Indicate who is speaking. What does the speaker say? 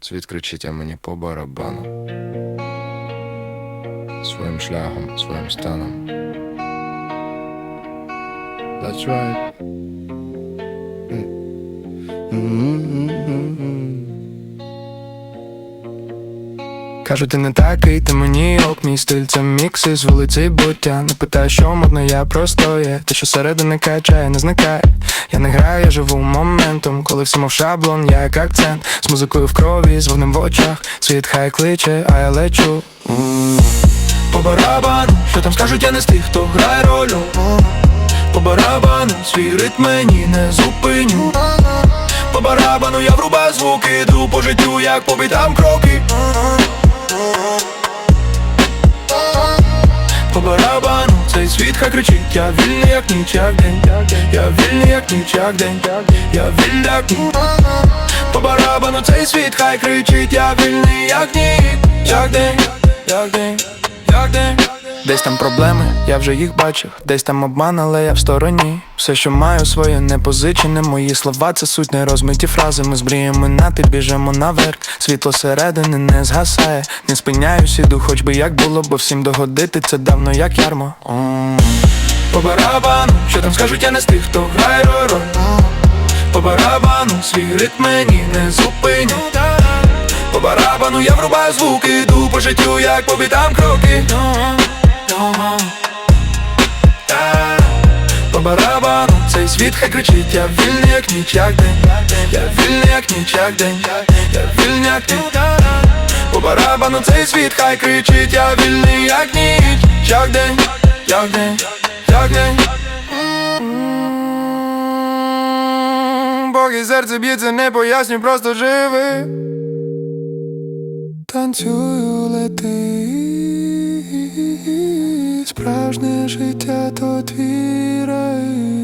Speaker 1: Світ кричить, а мені по барабану. Своїм шляхом, своїм станом. That's right.
Speaker 2: Кажу, ти не такий, ти мені ок, мій стиль це мікс із вулиці буття. Не питаю, що модно, я просто є. Те, що середини качає, не зникає. Я не граю, я живу моментом Коли всі мов шаблон, я як акцент. З музикою в крові, з вогнем в очах. Світ хай кличе, а я лечу. По барабану, що там скажуть, я не з тих, хто грає роль По барабану, свій ритм мені не зупиню. По барабану я врубаю звуки, йду по життю, як по бітам кроки барабану цей світ хай кричить Я вільний як ніч, як день Я вільний як ніч, як день Я вільний як ніч По барабану цей світ хай кричить Я вільний як ніч, як день Як день, як день Десь там проблеми, я вже їх бачив, десь там обман, але я в стороні. Все, що маю, своє не позичене. Мої слова це суть не розмиті фрази. Ми з мріями на біжимо наверх. Світло середини не згасає. Не спиняюсь, іду, хоч би як було, бо всім догодити це давно як ярмо. По барабану, що там скажуть, я не з тих, хто грає роль. По барабану, свій ритм мені не зупиню. По барабану я врубаю звуки, йду по життю, як по бітам кроки. Та, По барабану цей світ хай кричить, я вільний як ніч, день. Я вільний як ніч, як день. Я вільний як ніч. По барабану цей світ хай кричить, я вільний як ніч, день, як день, як день. Поки серце б'ється, не поясню, просто живи. Танцюю, лети Справжнє життя то твій рай